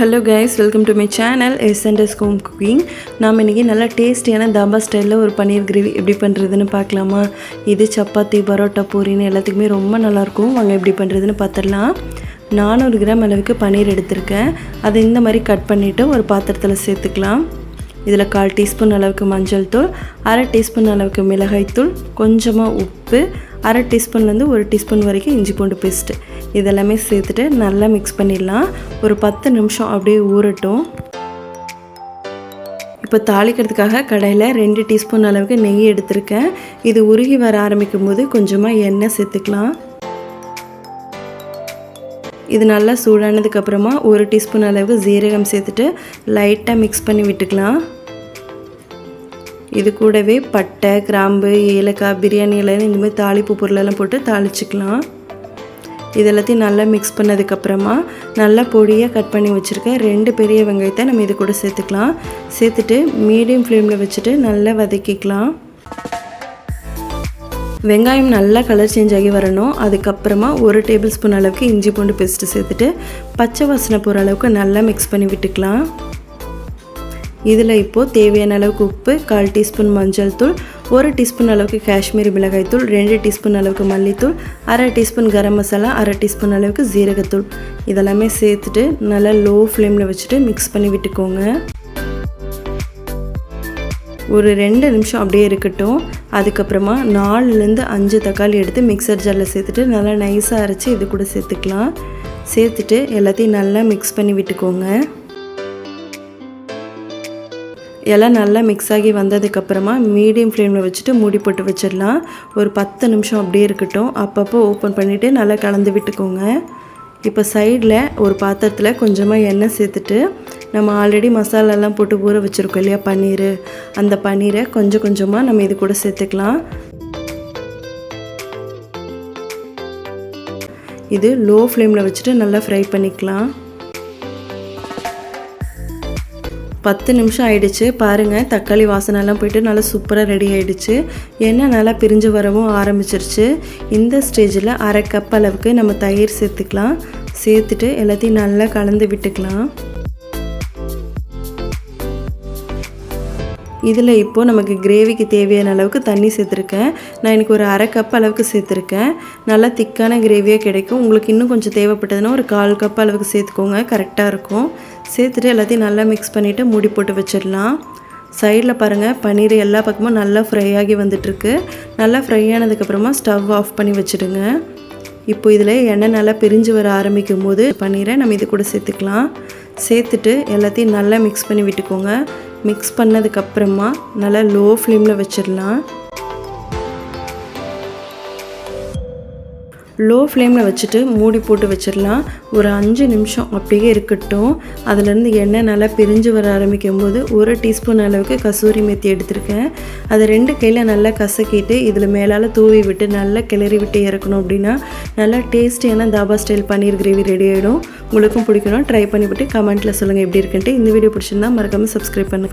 Hello guys welcome to my channel S and S home cooking நாம் இன்றைக்கி நல்லா டேஸ்டியான தாபா ஸ்டைலில் ஒரு பன்னீர் கிரேவி எப்படி பண்ணுறதுன்னு பார்க்கலாமா? இது சப்பாத்தி பரோட்டா பூரின்னு எல்லாத்துக்குமே ரொம்ப நல்லாயிருக்கும். வாங்க எப்படி பண்ணுறதுன்னு பார்த்துடலாம். நானூறு கிராம் அளவுக்கு பன்னீர் எடுத்திருக்கேன். அதை இந்த மாதிரி கட் பண்ணிவிட்டு ஒரு பாத்திரத்தில் சேர்த்துக்கலாம். இதில் கால் டீஸ்பூன் அளவுக்கு மஞ்சள் தூள் அரை டீஸ்பூன் அளவுக்கு மிளகாய்த்தூள் கொஞ்சமாக உப்பு அரை டீஸ்பூன்லேருந்து ஒரு டீஸ்பூன் வரைக்கும் இஞ்சி பூண்டு பேஸ்ட்டு இதெல்லாமே சேர்த்துட்டு நல்லா மிக்ஸ் பண்ணிடலாம். ஒரு பத்து நிமிஷம் அப்படியே ஊறட்டும். இப்போ தாளிக்கிறதுக்காக கடையில் ரெண்டு டீஸ்பூன் அளவுக்கு நெய் எடுத்திருக்கேன். இது உருகி வர ஆரம்பிக்கும் போது கொஞ்சமாக எண்ணெய் சேர்த்துக்கலாம். இது நல்லா சூடானதுக்கப்புறமா ஒரு டீஸ்பூன் அளவுக்கு ஜீரகம் சேர்த்துட்டு லைட்டாக மிக்ஸ் பண்ணி விட்டுக்கலாம். இது கூடவே பட்டை கிராம்பு ஏலக்காய் பிரியாணி எல்லாம் இந்த மாதிரி தாளிப்பு பொருளெல்லாம் போட்டு தாளிச்சிக்கலாம். இது எல்லாத்தையும் நல்லா மிக்ஸ் பண்ணதுக்கப்புறமா நல்லா பொடியாக கட் பண்ணி வச்சுருக்கேன் ரெண்டு பெரிய வெங்காயத்தை நம்ம இது கூட சேர்த்துக்கலாம். சேர்த்துட்டு மீடியம் ஃப்ளேமில் வச்சுட்டு நல்லா வதக்கிக்கலாம். வெங்காயம் நல்லா கலர் சேஞ்ச் ஆகி வரணும். அதுக்கப்புறமா ஒரு டேபிள் ஸ்பூன் அளவுக்கு இஞ்சி பூண்டு பேஸ்ட்டு சேர்த்துட்டு பச்சை வாசனை போகிற அளவுக்கு நல்லா மிக்ஸ் பண்ணி விட்டுக்கலாம். இதில் இப்போது தேவையான அளவுக்கு உப்பு கால் டீஸ்பூன் மஞ்சள் தூள் ஒரு டீஸ்பூன் அளவுக்கு காஷ்மீரி மிளகாய் தூள் ரெண்டு டீஸ்பூன் அளவுக்கு மல்லித்தூள் அரை டீஸ்பூன் கரம் மசாலா அரை டீஸ்பூன் அளவுக்கு ஜீரகத்தூள் இதெல்லாமே சேர்த்துட்டு நல்லா லோ ஃப்ளேமில் வச்சுட்டு மிக்ஸ் பண்ணி விட்டுக்கோங்க. ஒரு ரெண்டு நிமிஷம் அப்படியே இருக்கட்டும். அதுக்கப்புறமா நாலுலேருந்து அஞ்சு தக்காளி எடுத்து மிக்சர் ஜாரில் சேர்த்துட்டு நல்லா நைஸாக அரைச்சி இது கூட சேர்த்துக்கலாம். சேர்த்துட்டு எல்லாத்தையும் நல்லா மிக்ஸ் பண்ணி விட்டுக்கோங்க. எல்லாம் நல்லா மிக்ஸ் ஆகி வந்ததுக்கப்புறமா மீடியம் ஃப்ளேமில் வச்சுட்டு மூடி போட்டு வச்சிடலாம். ஒரு பத்து நிமிஷம் அப்படியே இருக்கட்டும். அப்பப்போ ஓப்பன் பண்ணிவிட்டு நல்லா கலந்து விட்டுக்கோங்க. இப்போ சைடில் ஒரு பாத்திரத்தில் கொஞ்சமாக எண்ணெய் சேர்த்துட்டு நம்ம ஆல்ரெடி மசாலாலாம் போட்டு ஊற வச்சுருக்கோம் இல்லையா பன்னீர். அந்த பன்னீரை கொஞ்சம் கொஞ்சமாக நம்ம இது கூட சேர்த்துக்கலாம். இது லோ ஃப்ளேமில் வச்சுட்டு நல்லா ஃப்ரை பண்ணிக்கலாம். பத்து நிமிஷம் ஆயிடுச்சு. பாருங்கள் தக்காளி வாசனைலாம் போயிட்டு நல்லா சூப்பராக ரெடி ஆகிடுச்சு எண்ணெய் நல்லா பிரிஞ்சு வரவும் ஆரம்பிச்சிருச்சு. இந்த ஸ்டேஜில் அரை கப் அளவுக்கு நம்ம தயிர் சேர்த்துக்கலாம். சேர்த்துட்டு எல்லாத்தையும் நல்லா கலந்து விட்டுக்கலாம். இதில் இப்போது நமக்கு கிரேவிக்கு தேவையான அளவுக்கு தண்ணி சேர்த்துருக்கேன். நான் எனக்கு ஒரு அரை கப் அளவுக்கு சேர்த்துருக்கேன். நல்லா திக்கான கிரேவியாக கிடைக்கும். உங்களுக்கு இன்னும் கொஞ்சம் தேவைப்பட்டதுன்னா ஒரு கால் கப் அளவுக்கு சேர்த்துக்கோங்க. கரெக்டாக இருக்கும். சேர்த்துட்டு எல்லாத்தையும் நல்லா மிக்ஸ் பண்ணிவிட்டு மூடி போட்டு வச்சிடலாம். சைடில் பாருங்கள் பன்னீர் எல்லா பக்கமும் நல்லா ஃப்ரை ஆகி வந்துட்டுருக்கு. நல்லா ஃப்ரை ஆனதுக்கப்புறமா ஸ்டவ் ஆஃப் பண்ணி வச்சுடுங்க. இப்போ இதில் எண்ணெய் நல்லா பிரிஞ்சு வர ஆரம்பிக்கும் போது பன்னீரை நம்ம இது கூட சேர்த்துக்கலாம். சேர்த்துட்டு எல்லாத்தையும் நல்லா மிக்ஸ் பண்ணி விட்டுக்கோங்க. மிக்ஸ் பண்ணதுக்கப்புறமா நல்லா லோ ஃப்ளேமில் வச்சிடலாம். லோ ஃப்ளேமில் வச்சுட்டு மூடி போட்டு வச்சிடலாம். ஒரு அஞ்சு நிமிஷம் அப்படியே இருக்கட்டும். அதுலேருந்து எண்ணெய் நல்லா பிரிஞ்சு வர ஆரம்பிக்கும் போது ஒரு டீஸ்பூன் அளவுக்கு கசூரி மெத்தி எடுத்திருக்கேன். அதை ரெண்டு கையில் நல்லா கசக்கிட்டு இதில் மேலால் தூவி விட்டு நல்லா கிளறி விட்டு இறக்கணும் அப்படின்னா நல்லா டேஸ்டியான dhaba style paneer gravy ready ஆகிடும் உங்களுக்கும் பிடிக்கணும் ட்ரை பண்ணிவிட்டு கமெண்ட்டில் சொல்லுங்கள் எப்படி இருக்குன்ட்டு. இந்த வீடியோ பிடிச்சிருந்தா மறக்காமல் சப்ஸ்கிரைப் பண்ணுங்கள்